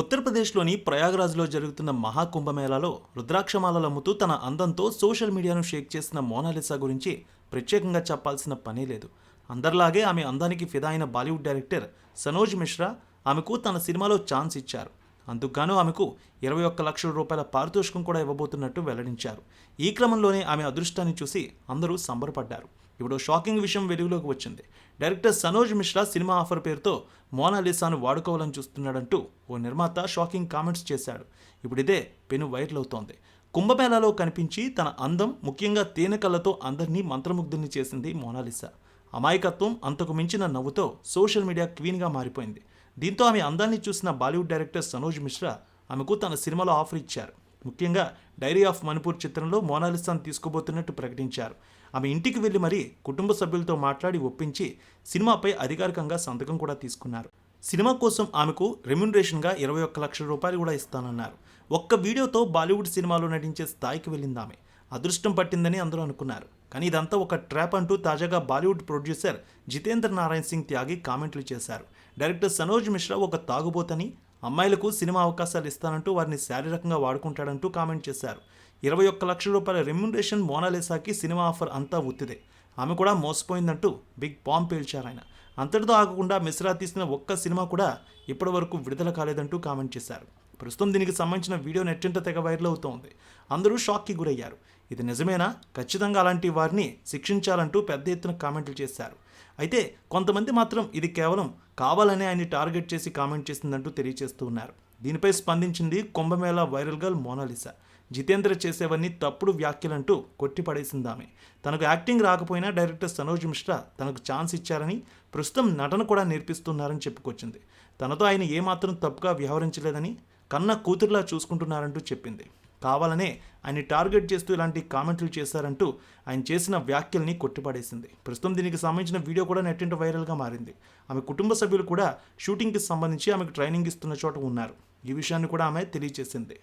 ఉత్తరప్రదేశ్లోని ప్రయాగ్రాజ్లో జరుగుతున్న మహాకుంభమేళాలో రుద్రాక్షమాలలు అమ్ముతూ తన అందంతో సోషల్ మీడియాను షేక్ చేసిన మోనాలిసా గురించి ప్రత్యేకంగా చెప్పాల్సిన పనే లేదు. అందరిలాగే ఆమె అందానికి ఫిదా అయిన బాలీవుడ్ డైరెక్టర్ సనోజ్ మిశ్రా ఆమెకు తన సినిమాలో ఛాన్స్ ఇచ్చారు. అందుకుగాను ఆమెకు ఇరవై ఒక్క లక్షల రూపాయల పారితోషికం కూడా ఇవ్వబోతున్నట్టు వెల్లడించారు. ఈ క్రమంలోనే ఆమె అదృష్టాన్ని చూసి అందరూ సంబరపడ్డారు. ఇప్పుడు షాకింగ్ విషయం వెలుగులోకి వచ్చింది. Director Sanoj Mishra cinema offer పేరుతో మోనాలిసాను వాడుకోవాలని చూస్తున్నాడంటూ ఓ నిర్మాత షాకింగ్ కామెంట్స్ చేశాడు. ఇప్పుడు ఇదే పెను వైరల్ అవుతోంది. కుంభమేళాలో కనిపించి తన అందం ముఖ్యంగా తేనె కళ్ళతో అందరినీ మంత్రముగ్ధుల్ని చేసింది మోనాలిసా. అమాయకత్వం అంతకు మించిన నవ్వుతో సోషల్ మీడియా క్వీన్గా మారిపోయింది. దీంతో ఆమె అందాన్ని చూసిన బాలీవుడ్ డైరెక్టర్ సనోజ్ మిశ్రా ఆమెకు తన సినిమాలో ఆఫర్ ఇచ్చారు. ముఖ్యంగా డైరీ ఆఫ్ మణిపూర్ చిత్రంలో మోనాలిసాను తీసుకోబోతున్నట్టు ప్రకటించారు. ఆమె ఇంటికి వెళ్ళి మరీ కుటుంబ సభ్యులతో మాట్లాడి ఒప్పించి సినిమాపై అధికారికంగా సంతకం కూడా తీసుకున్నారు. సినిమా కోసం ఆమెకు రెమ్యునరేషన్గా ఇరవై ఒక్క లక్షల రూపాయలు కూడా ఇస్తానన్నారు. ఒక్క వీడియోతో బాలీవుడ్ సినిమాలో నటించే స్థాయికి వెళ్ళింది ఆమె. అదృష్టం పట్టిందని అందరూ అనుకున్నారు. కానీ ఇదంతా ఒక ట్రాప్ అంటూ తాజాగా బాలీవుడ్ ప్రొడ్యూసర్ జితేంద్ర నారాయణ్ సింగ్ త్యాగి కామెంట్లు చేశారు. డైరెక్టర్ సనోజ్ మిశ్రా ఒక తాగుబోతని అమ్మాయిలకు సినిమా అవకాశాలు ఇస్తానంటూ వారిని శారీరకంగా వాడుకుంటాడంటూ కామెంట్ చేశారు. ఇరవై ఒక్క లక్షల రూపాయల రెమ్యునరేషన్ మోనాలిసాకి సినిమా ఆఫర్ అంతా ఉత్తిదే ఆమె కూడా మోసపోయిందంటూ బిగ్ బాంబ్ పేల్చారు ఆయన. అంతటితో ఆగకుండా మిశ్రా తీసిన ఒక్క సినిమా కూడా ఇప్పటి వరకు విడుదల కాలేదంటూ కామెంట్ చేశారు. ప్రస్తుతం దీనికి సంబంధించిన వీడియో నెట్టింట తెగ వైరల్ అవుతోంది. అందరూ షాక్కి గురయ్యారు. ఇది నిజమేనా? ఖచ్చితంగా అలాంటి వారిని శిక్షించాలంటూ పెద్ద ఎత్తున కామెంట్లు చేశారు. అయితే కొంతమంది మాత్రం ఇది కేవలం కావాలనే ఆయన టార్గెట్ చేసి కామెంట్ చేసిందంటూ తెలియజేస్తూ ఉన్నారు. దీనిపై స్పందించింది కుంభమేళా వైరల్ గర్ల్ మోనాలిసా. జితేంద్ర చేసేవన్నీ తప్పుడు వ్యాఖ్యలంటూ కొట్టిపడేసింది ఆమె తనకు యాక్టింగ్ రాకపోయినా డైరెక్టర్ సనోజ్ మిశ్రా తనకు ఛాన్స్ ఇచ్చారని ప్రస్తుతం నటన కూడా నేర్పిస్తున్నారని చెప్పుకొచ్చింది. తనతో ఆయన ఏమాత్రం తప్పుగా వ్యవహరించలేదని కన్న కూతురులా చూసుకుంటున్నారంటూ చెప్పింది. కావాలనే ఆయన్ని టార్గెట్ చేస్తూ ఇలాంటి కామెంట్లు చేశారంటూ ఆయన చేసిన వ్యాఖ్యల్ని కొట్టిపడేసింది. ప్రస్తుతం దీనికి సంబంధించిన వీడియో కూడా నెట్టింట వైరల్గా మారింది. ఆమె కుటుంబ సభ్యులు కూడా షూటింగ్కి సంబంధించి ఆమెకు ట్రైనింగ్ ఇస్తున్న చోట ఉన్నారు. ఈ విషయాన్ని కూడా ఆమె తెలియజేసింది.